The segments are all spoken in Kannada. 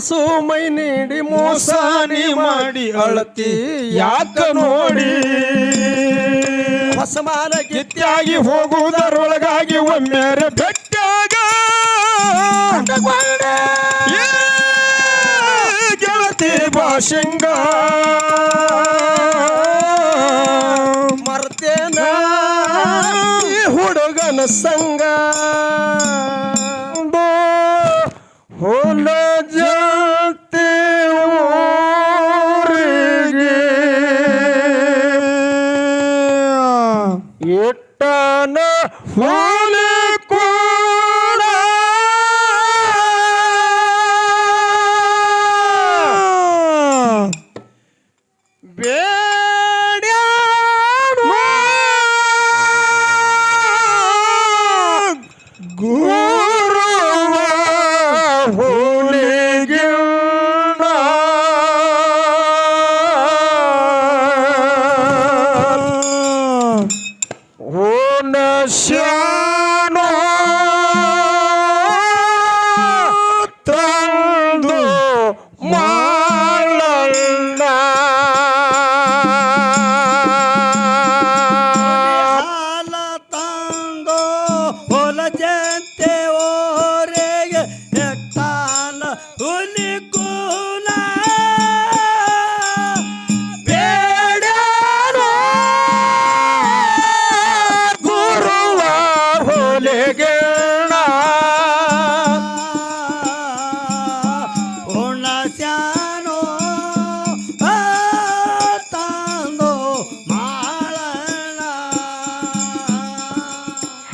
ಮನಸ್ಸು ಮೈ ನೀಡಿ ಮೋಸಾನಿ ಮಾಡಿ ಅಳತಿ ಯಾಕ ನೋಡಿ? ಹೊಸಮಾನ ಕಿತ್ತಾಗಿ ಹೋಗುವುದರೊಳಗಾಗಿ ಒಮ್ಮೆರೆ ಬೆಟ್ಟಾಗ ಗೆಳತಿ ಬಾಶಂಗಾ ಬಿಟ್ಟನ ಹೂಲ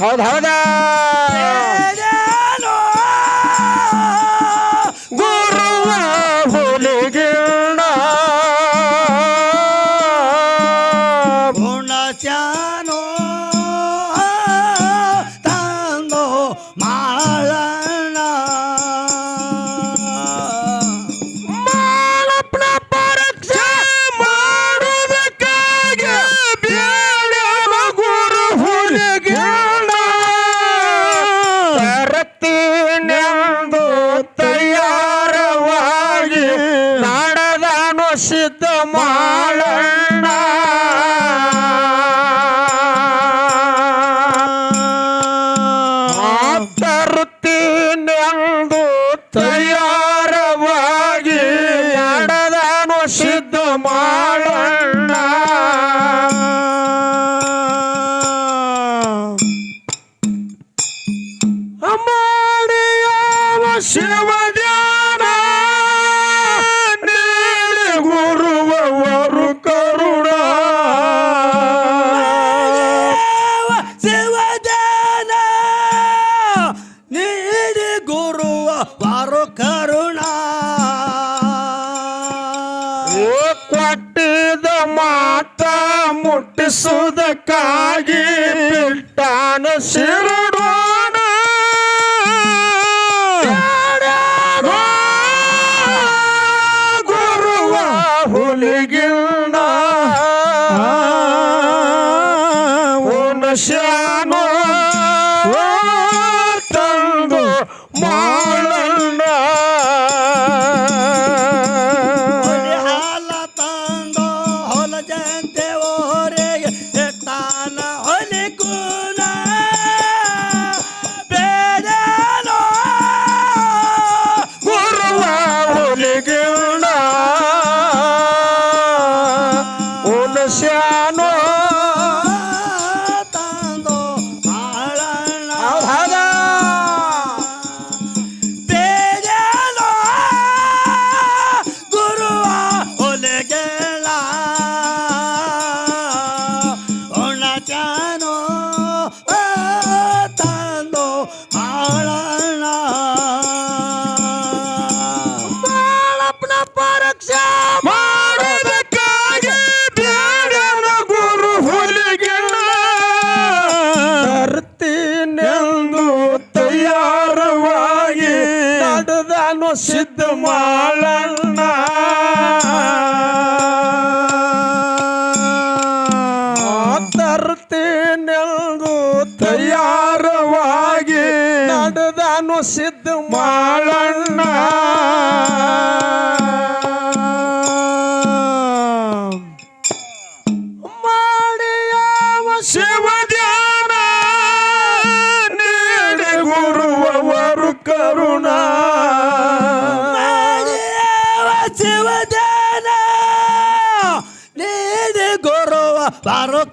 好，好的。রাশিদ ಅದಕ್ಕಾಗಿ ಬಿಟ್ಟಾನ ಸಿರು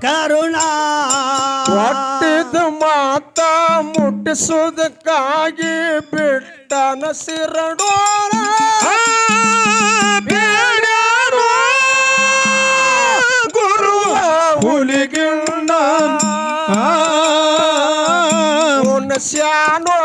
ಕರುಣ. ಒಟ್ಟಿದ ಮಾತ ಮುಟ್ಟಿಸೋದಕ್ಕಾಗಿ ಬಿಟ್ಟನ ಸಿರಡೋಣ ಗುರು ಹುಲಿಗಿಣ್ಣ. ಉನಸ್ಯಾನೋ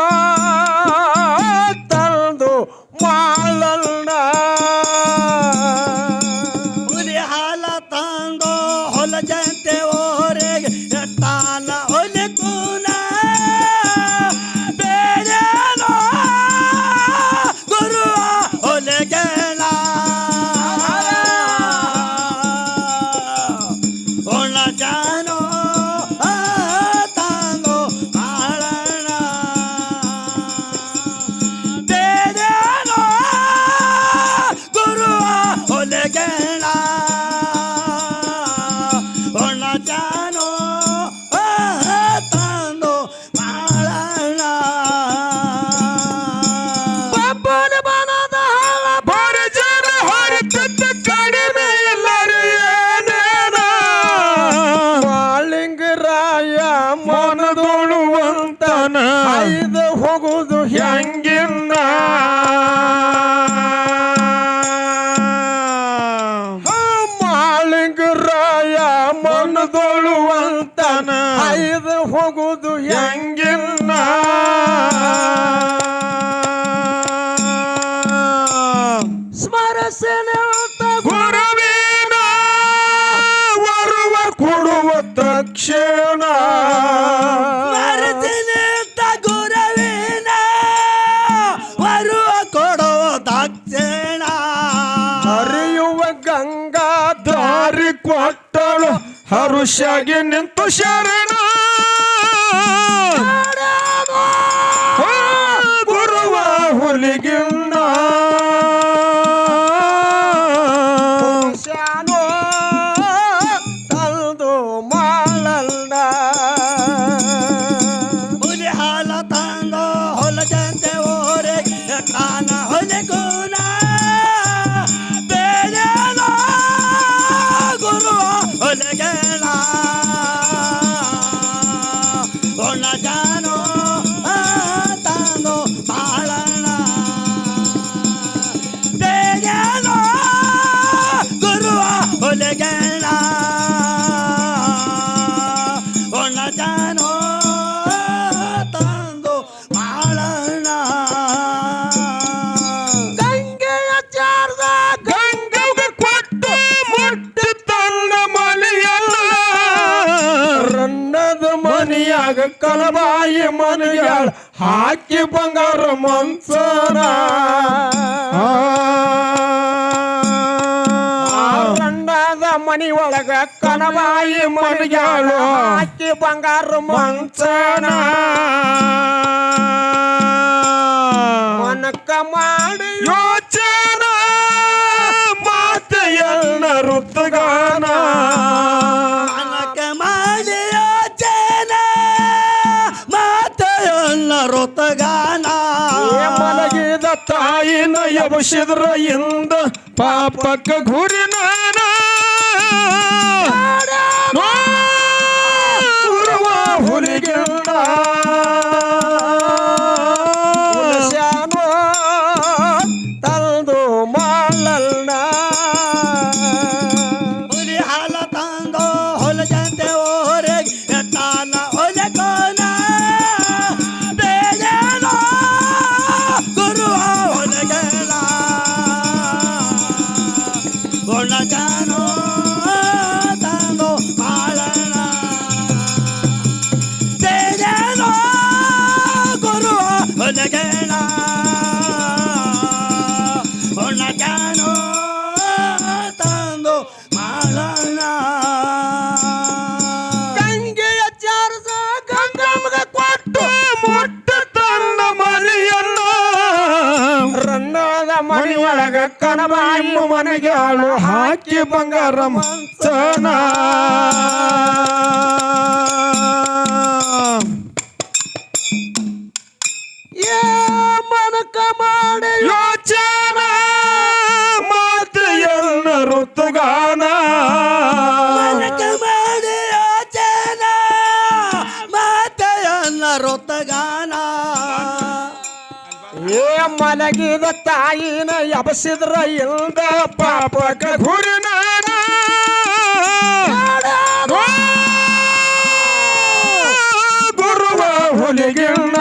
ಖುಷಿಯಾಗಿ ನಿಂತು ಶರಣ ಕನವಾಯಿ ಮಡಿಯಾಳು. ಹಾಕಿ ಬಂಗಾರ ಮಂಚನಾ. ಒನಕ ಮಾಡಿ ಯೋಚನ. ಮಾತೆಯನ್ನ ಋತುಗಾನ. ಒನಕ ಮಾಡಿ ಯೋಚನ. ಮಾತೆಯನ್ನ ಋತುಗಾನ. ಮಲಗಿದ ತಾಯಿನ ಯಬಸಿದ್ರ ಇಂದ ಪಾಪಕ್ಕ ಗುರಿನ ಹಾಕಿ ಬಂಗಾರಮ್ಮ ಏ ಮಲಗಿದ ತಾಯಿನ ಎಬಸಿದ್ರ ಇಲ್ದ ಪಾಪಕ ಗುರಿನಾನ ಗುರುವ ಹುಲಿಗಿಣ್ಣ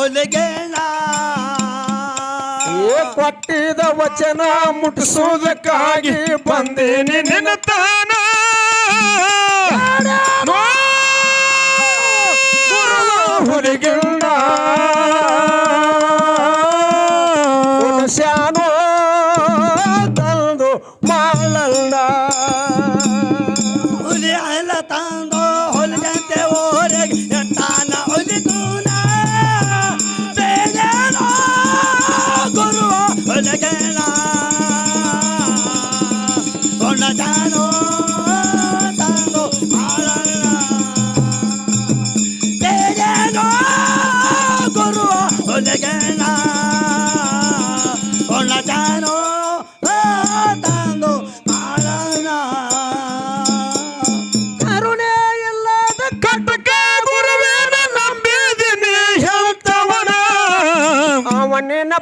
ಹೊಲಿಗೆಣ ಏ ಕೊಟ್ಟಿದ ವಚನ ಮುಟ್ಟಿಸೋದಕ್ಕಾಗಿ ಬಂದೇನಿ ನಿನ್ನ ತಾನ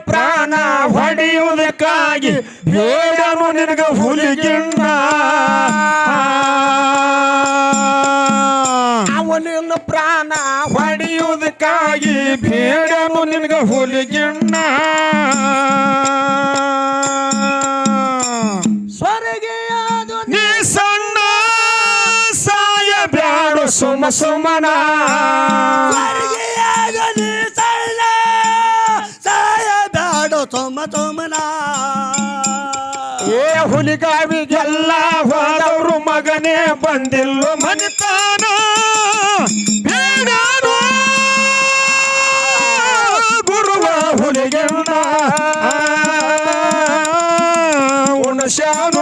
ಪ್ರಾಣ ಹೊಡೆಯುವುದಕ್ಕಾಗಿ ಬೇಡನು ನಿನಗ ಹುಲಿಗಿಣ್ಣ. ಅವನಿನ ಪ್ರಾಣ ಹೊಡೆಯುವುದಕ್ಕಾಗಿ ಬೇಡನು ನಿನಗ ಹುಲಿಗಿಣ್ಣ. ಸುಮ ಸುಮನ. ಸೋಮನ ಏ ಹುಲಿಗಾವಿಗೆಲ್ಲ ಹೋದವರು ಮಗನೇ ಬಂದಿಲ್ಲ. ಮನಿತಾನ. ಬೇಡಾನು. ಗುರುವ ಹುಲಿಗೆಲ್ಲ. ಉಣಸ್ಯಾನು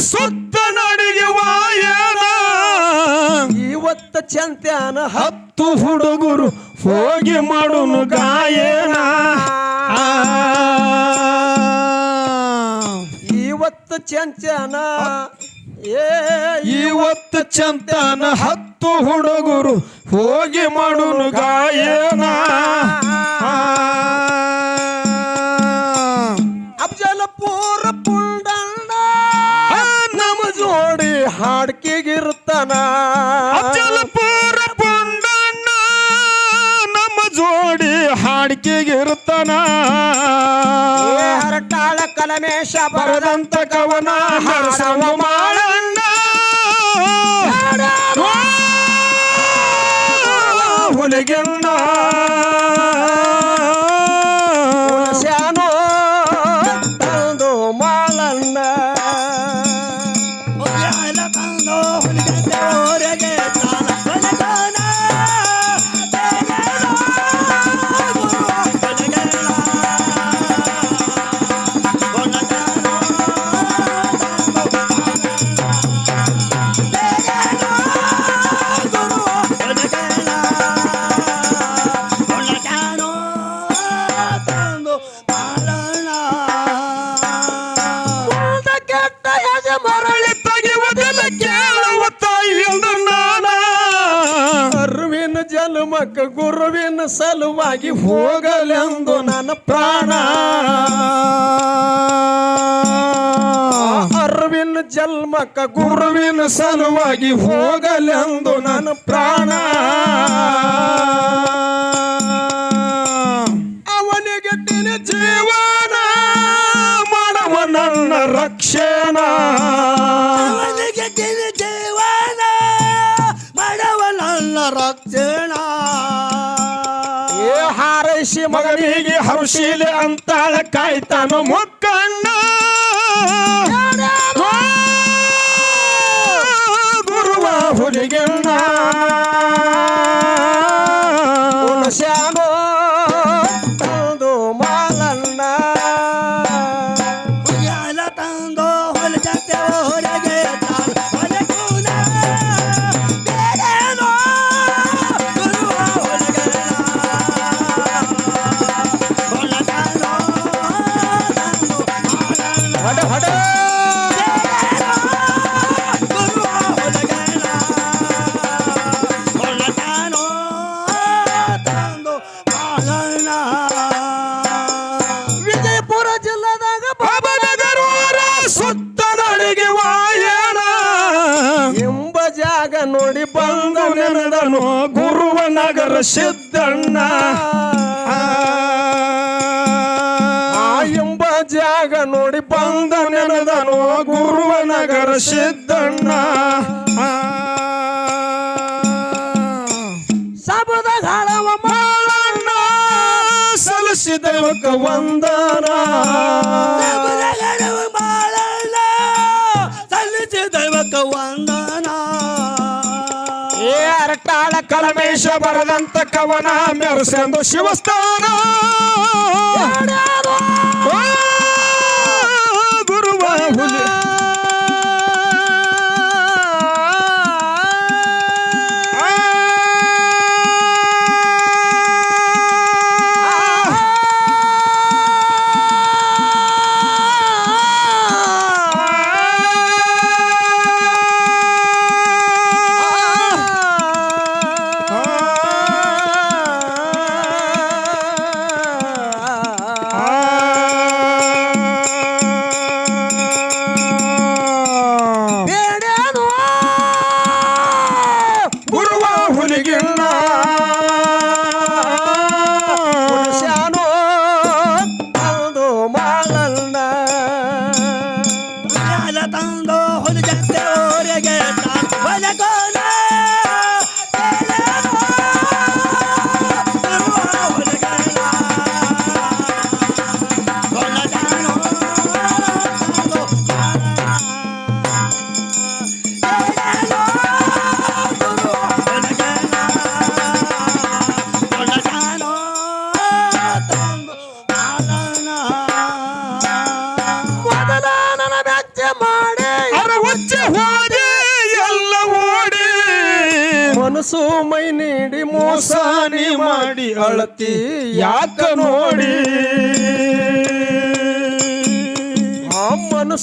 ಸುತ್ತ ನಡಿಗೆ ವಾಯನ. ಇವತ್ತ ಚಂತ್ಯಾನ ಹತ್ತು ಹುಡುಗರು ಹೋಗಿ ಮಾಡುನು ಗಾಯನ. ಇವತ್ತು ಚಂಚನ ಏ ಇವತ್ತು ಚಂತನ ಹತ್ತು ಹುಡುಗರು ಹೋಗಿ ಮಾಡುನು ಗಾಯನ. ಹಾಡ್ಕಿಗಿರ್ತಾನ ಅಚ್ಚಲಪುರ ಪುಂಡಣ್ಣ ನಮ್ಮ ಜೋಡಿ ಹಾಡಿಕೆಗಿರ್ತಾನ ಏ ಹರಟಾಳ ಕಲಮೇಶ ಬರದಂತ ಕವನ ಹರಸವ ಸಲುವಾಗಿ ಹೋಗಲೆಂದು ನನ್ನ ಪ್ರಾಣ. ಅರವಿನ ಜನ್ಮಕ್ಕ ಗುರುವಿನ ಸಲುವಾಗಿ ಹೋಗಲೆಂದು ನನ್ನ ಪ್ರಾಣ. ಅವನಿಗೆ ಜೀವನ ಮಾಡವ ನನ್ನ ರಕ್ಷಣ. ಹಾರೈಸಿ ಮಗನಿಗೆ ಹರುಶೀಲೆ ಅಂತಾಳ ಕಾಯ್ತಾನು ಮುಕ್ಕಣ್ಣ. ನಗರ ಸಿದ್ದಣ್ಣ. ಸಬದ ಗಾಳವ ಮಾಳಣ್ಣ. ಸಲ್ಲಿಸಿದವಕ ವಂದನ. ದೈವಕ ವಂದನ. ಏ ಅರಟಾಳ ಕಲಮೇಶ ಬರದಂತ ಕವನ ಮೆರೆಸೆಂದು ಶಿವಸ್ಥಾನ. ಗುರುವ ಹುಲಿ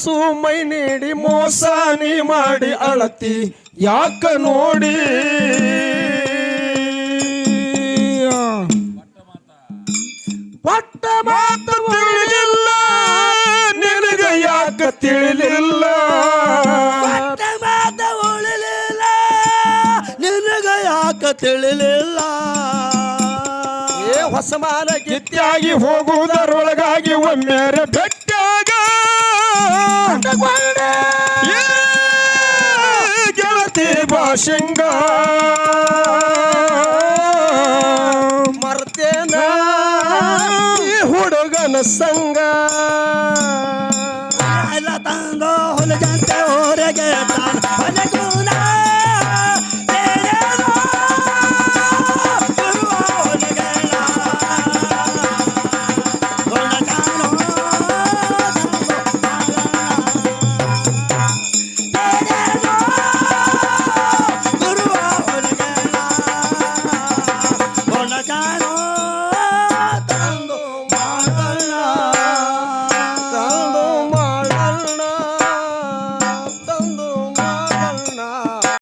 ಮನಸ್ಸು ಮೈ ನೀಡಿ ಮೋಸಾನಿ ಮಾಡಿ ಅಳತಿ ಯಾಕ ನೋಡಿ? ಪಟ್ಟ ಮಾತು ತಿಳಿಲಿಲ್ಲ ನಿನಗೆ ಯಾಕ ತಿಳಿಲಿಲ್ಲ? ಉಳಿಲಿಲ್ಲ ನಿನಗ ಯಾಕ ತಿಳಿಲಿಲ್ಲ? ಏ ಹೊಸ ಮಾಲ ಗಿತ್ತಿಯಾಗಿ ಹೋಗುವುದರೊಳಗಾಗಿ ಒಮ್ಮೆ ಬೆಟ್ಟಾಗ ಏ ಗೆಳತಿ ಭಾಷಂಗ ಮರ್ತೇನ ಹುಡುಗನ ಸಂಗ.